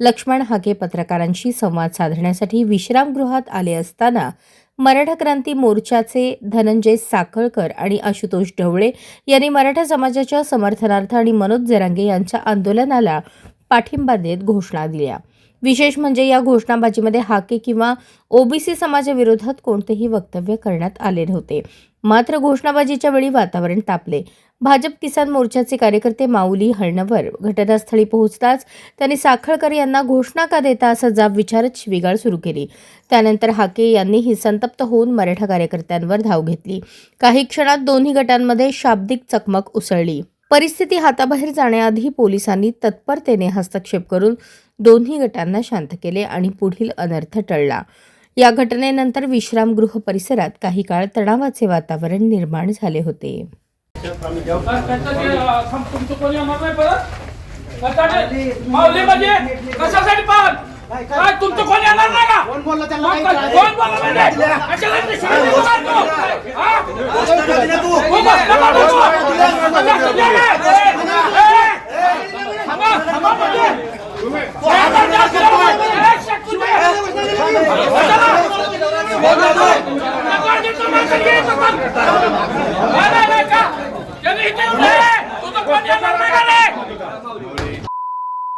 लक्ष्मण हाके पत्रकारांशी संवाद साधण्यासाठी विश्रामगृहात आले असताना मराठा क्रांती मोर्चाचे धनंजय साखळकर आणि आशुतोष ढवळे यांनी मराठा समाजाच्या समर्थनार्थ आणि मनोज जरांगे यांच्या आंदोलनाला पाठिंबा देत घोषणा दिल्या. विशेष म्हणजे या घोषणाबाजीमध्ये हाके किंवा ओबीसी समाजाविरोधात कोणतेही वक्तव्य करण्यात आले नव्हते. मात्र घोषणाबाजीच्या वेळी वातावरण तापले. भाजप किसान मोर्चाचे कार्यकर्ते माऊली हळणवर घटनास्थळी पोहोचताच त्यांनी साखळकर यांना घोषणा का देता असा जाब विचारत शिवीगाळ सुरू केली. त्यानंतर हाके यांनीही संतप्त होऊन मराठा कार्यकर्त्यांवर धाव घेतली. काही क्षणात दोन्ही गटांमध्ये शाब्दिक चकमक उसळली. परिस्थिती हाताबाहेर जाण्याआधी पोलिसांनी तत्परतेने हस्तक्षेप करून दोन्ही गटांना शांत केले आणि पुढील अनर्थ टळला. या घटनेनंतर विश्रामगृह परिसरात काही काळ तणावाचे वातावरण निर्माण झाले होते.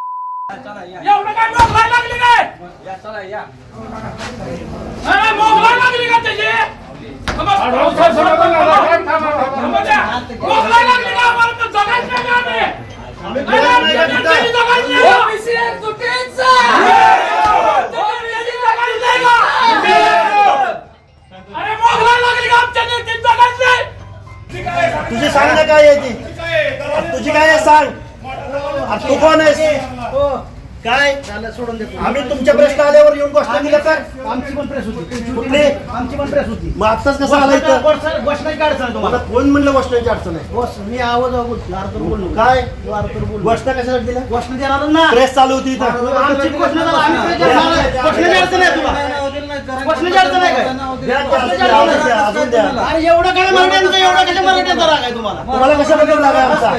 एवढं काय मोगलाई लागली काय नाही, मोगलाई लागली का त्याची थांबा, थांबा, थांबा, थांबा द्या. मोगलाई लागली का आम्हाला तर जगायचं नाही का आम्ही? नाही, नाही, त्यांनी- त्यांनी जगायचं नाही का? त्यांनी जगायचं नाही का? अरे मोगलाई लागली का आमच्या नेत्याने जगायचं नाही? तुझी सांग ना काय आहे ती? तुझी काय आहे सांग? आता तू कोण आहेस? काय? सोडून देतो आम्ही तुमच्या प्रश्न आल्यावर येऊन तर? आमची पण प्रेस होती. कुठली? आमची पण प्रेस होती. मग आत्ताच कसं आलं इथं? घोषणाची अडचण मला तुम्हाला. कोण म्हणलं घोषणाची अडचण आहे बस मी आवाज बोलतो. आरतूर बोललो. काय? आरतूर बोललो. घोषणा कशासाठी दिल्या? घोषणा देणार ना. प्रेस चालू होती इथं. आमची. घोषणाची अडचण आहे तुला घोषणाची अडचण आहे काय. अरे एवढं काय मराठ्यांचं एवढं कशा मराठ्यांचा राग आहे तुम्हाला? तुम्हाला कशाबद्दल लागा आमचा?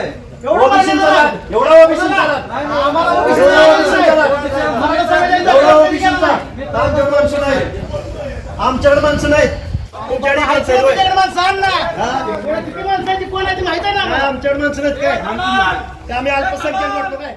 एवढं ओबीसीचा राग, एवढा ओबीसीचा राग. आम्हाला एवढा ओबीसीचा राग. मराठा समाजाचा एवढा राग. ओबीसीचा आमच्याकडे माणसं नाही आमच्याकडे माणसं नाहीत. तुमच्याकडे माणसं ना. आहे माहिती आहे? आमच्याकडे माणसं नाहीत काय? आम्ही अल्पसंख्याक वाटतो काय?